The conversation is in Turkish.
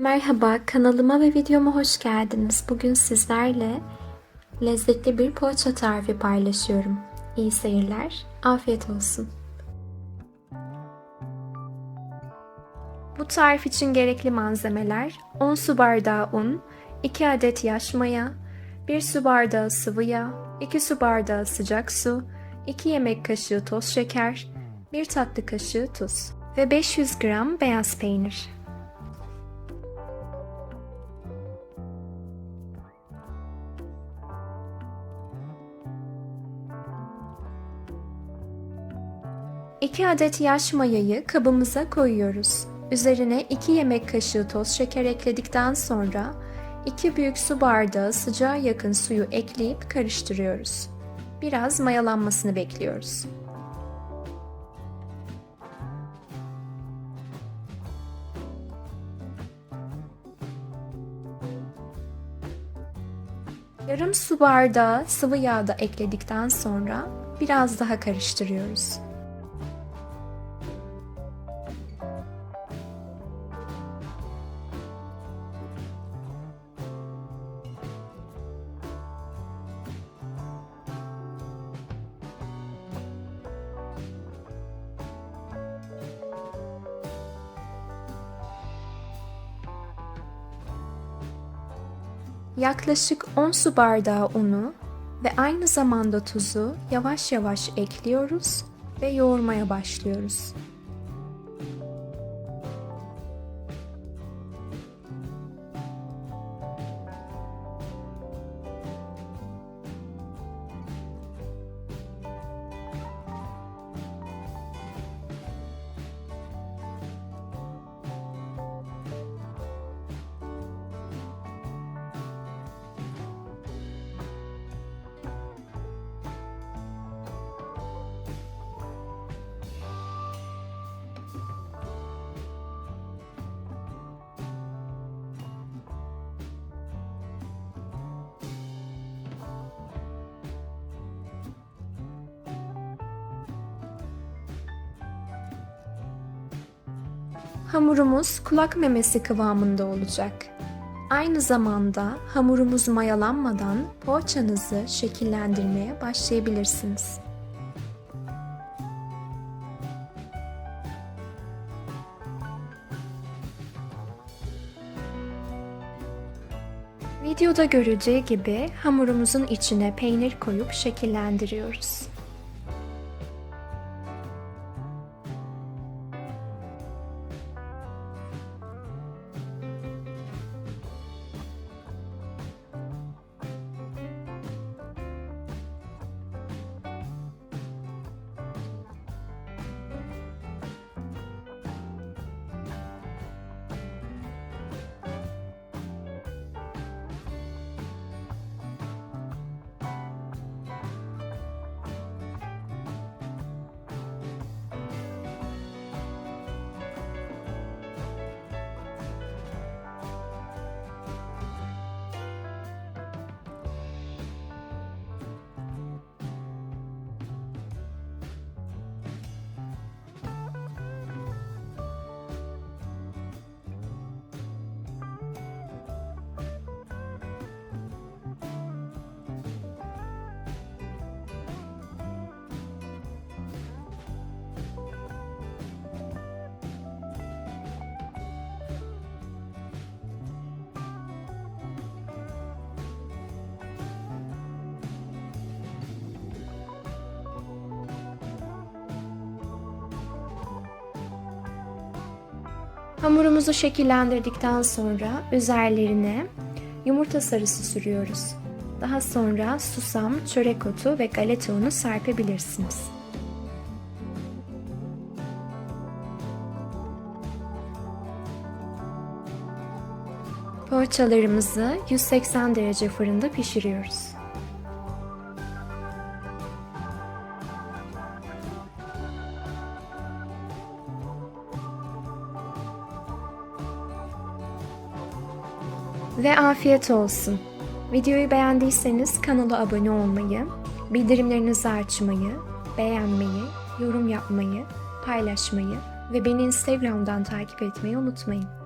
Merhaba, kanalıma ve videoma hoş geldiniz. Bugün sizlerle lezzetli bir poğaça tarifi paylaşıyorum. İyi seyirler, afiyet olsun. Bu tarif için gerekli malzemeler 10 su bardağı un, 2 adet yaş maya, 1 su bardağı sıvı yağ, 2 su bardağı sıcak su, 2 yemek kaşığı toz şeker, 1 tatlı kaşığı tuz ve 500 gram beyaz peynir. İki adet yaş mayayı kabımıza koyuyoruz. Üzerine 2 yemek kaşığı toz şeker ekledikten sonra 2 büyük su bardağı sıcağa yakın suyu ekleyip karıştırıyoruz. Biraz mayalanmasını bekliyoruz. Yarım su bardağı sıvı yağ da ekledikten sonra biraz daha karıştırıyoruz. Yaklaşık 10 su bardağı unu ve aynı zamanda tuzu yavaş yavaş ekliyoruz ve yoğurmaya başlıyoruz. Hamurumuz kulak memesi kıvamında olacak. Aynı zamanda hamurumuz mayalanmadan poğaçanızı şekillendirmeye başlayabilirsiniz. Videoda görüldüğü gibi hamurumuzun içine peynir koyup şekillendiriyoruz. Hamurumuzu şekillendirdikten sonra üzerlerine yumurta sarısı sürüyoruz. Daha sonra susam, çörek otu ve galeta unu serpebilirsiniz. Poğaçalarımızı 180 derece fırında pişiriyoruz. Ve afiyet olsun. Videoyu beğendiyseniz kanala abone olmayı, bildirimlerinizi açmayı, beğenmeyi, yorum yapmayı, paylaşmayı ve beni Instagram'dan takip etmeyi unutmayın.